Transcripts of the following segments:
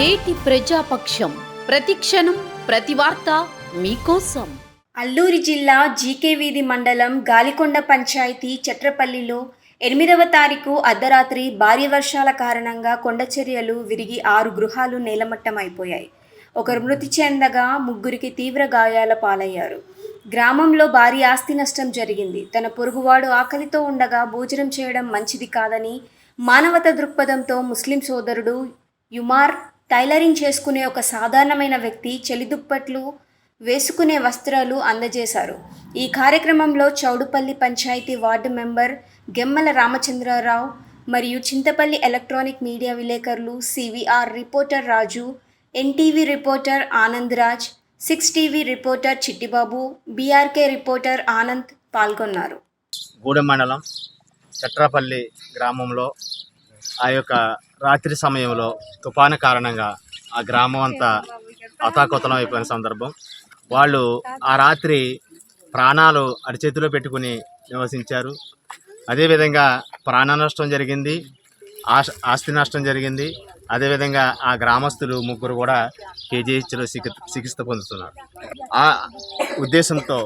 నేటి ప్రజాపక్షం. ప్రతిక్షణం ప్రతి వార్త మీకోసం. అల్లూరి జిల్లా జీకే వీధి మండలం గాలికొండ పంచాయతీ చట్రపల్లిలో ఎనిమిదవ తారీఖు అర్ధరాత్రి భారీ వర్షాల కారణంగా కొండచర్యలు విరిగి ఆరు గృహాలు నేలమట్టమైపోయాయి. ఒకరు మృతి చెందగా ముగ్గురికి తీవ్ర గాయాల పాలయ్యారు. గ్రామంలో భారీ ఆస్తి నష్టం జరిగింది. తన పొరుగువాడు ఆకలితో ఉండగా భోజనం చేయడం మంచిది కాదని మానవత దృక్పథంతో ముస్లిం సోదరుడు యుమార్ టైలరింగ్ చేసుకునే ఒక సాధారణమైన వ్యక్తి చలిదుప్పట్లు వేసుకునే వస్త్రాలు అందజేశారు. ఈ కార్యక్రమంలో చౌడుపల్లి పంచాయతీ వార్డు మెంబర్ గెమ్మల రామచంద్రరావు మరియు చింతపల్లి ఎలక్ట్రానిక్ మీడియా విలేకరులు CVR reporter Raju NTV reporter Anand Raj six TV reporter Chittibabu BRK reporter Anand పాల్గొన్నారు. గూడెం మండలం చట్రాపల్లి గ్రామంలో ఆ యొక్క రాత్రి సమయంలో తుఫాను కారణంగా ఆ గ్రామం అంతా అతాకుతలం అయిపోయిన సందర్భం. వాళ్ళు ఆ రాత్రి ప్రాణాలు అరిచేతిలో పెట్టుకుని నివసించారు. అదేవిధంగా ప్రాణ నష్టం జరిగింది ఆస్తి నష్టం జరిగింది. అదేవిధంగా ఆ గ్రామస్తులు ముగ్గురు కూడా కేజీహెచ్లో చికి చికిత్స పొందుతున్నారు. ఆ ఉద్దేశంతో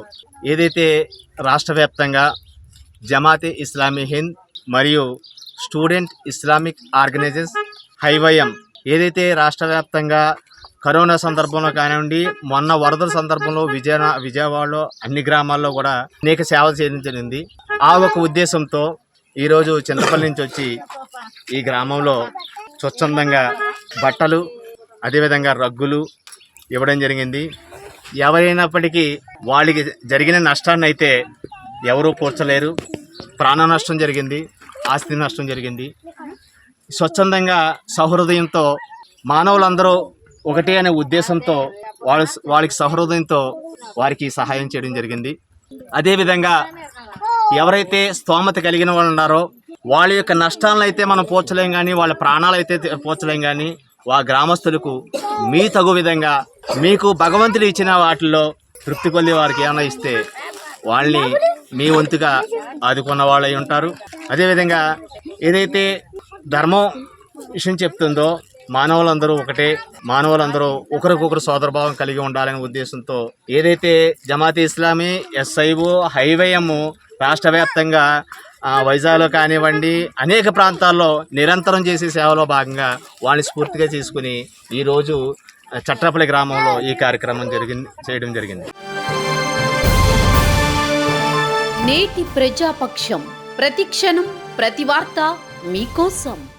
ఏదైతే రాష్ట్ర వ్యాప్తంగా జమాతే ఇస్లామీ హింద్ మరియు స్టూడెంట్ ఇస్లామిక్ ఆర్గనైజెస్ హైవయం ఏదైతే రాష్ట్ర వ్యాప్తంగా కరోనా సందర్భంలో కానివ్వండి మొన్న వరదల సందర్భంలో విజయ విజయవాడలో అన్ని గ్రామాల్లో కూడా అనేక సేవలు చేయడం జరిగింది. ఆ ఒక ఉద్దేశంతో ఈరోజు చింతపల్లి నుంచి వచ్చి ఈ గ్రామంలో స్వచ్ఛందంగా బట్టలు అదేవిధంగా రగ్గులు ఇవ్వడం జరిగింది. ఎవరైనప్పటికీ వాళ్ళకి జరిగిన నష్టాన్ని అయితే ఎవరూ పూడ్చలేరు ప్రాణ నష్టం జరిగింది. ఆస్తి నష్టం జరిగింది. స్వచ్ఛందంగా సహృదయంతో మానవులందరూ ఒకటే అనే ఉద్దేశంతో వాళ్ళ వాళ్ళకి సహృదయంతో వారికి సహాయం చేయడం జరిగింది. అదేవిధంగా ఎవరైతే స్తోమత కలిగిన వాళ్ళు ఉన్నారో వాళ్ళ యొక్క నష్టాలను అయితే మనం పోర్చలేం కానీ వాళ్ళ ప్రాణాలు అయితే పోర్చలేం కానీ ఆ గ్రామస్తులకు మీ తగు విధంగా మీకు భగవంతుడు ఇచ్చిన వాటిల్లో తృప్తి కొద్ది వారికి ఏమైనా ఇస్తే వాళ్ళని మీ వంతుగా ఆదుకున్న వాళ్ళై ఉంటారు. అదేవిధంగా ఏదైతే ధర్మం విషయం చెప్తుందో మానవులందరూ ఒకటే మానవులందరూ ఒకరికొకరు సోదరభావం కలిగి ఉండాలనే ఉద్దేశంతో ఏదైతే జమాత్ ఇస్లామీ ఎస్ఐఓ హైవేఎం రాష్ట్ర వ్యాప్తంగా వైజాగ్లో కానివ్వండి అనేక ప్రాంతాల్లో నిరంతరం చేసే సేవలో భాగంగా వాళ్ళని స్ఫూర్తిగా తీసుకుని ఈరోజు చట్రపల్లి గ్రామంలో ఈ కార్యక్రమం జరిగింది చేయడం జరిగింది. నేటి ప్రజాపక్షం. ప్రతిక్షణం ప్రతి వార్త మీకోసం.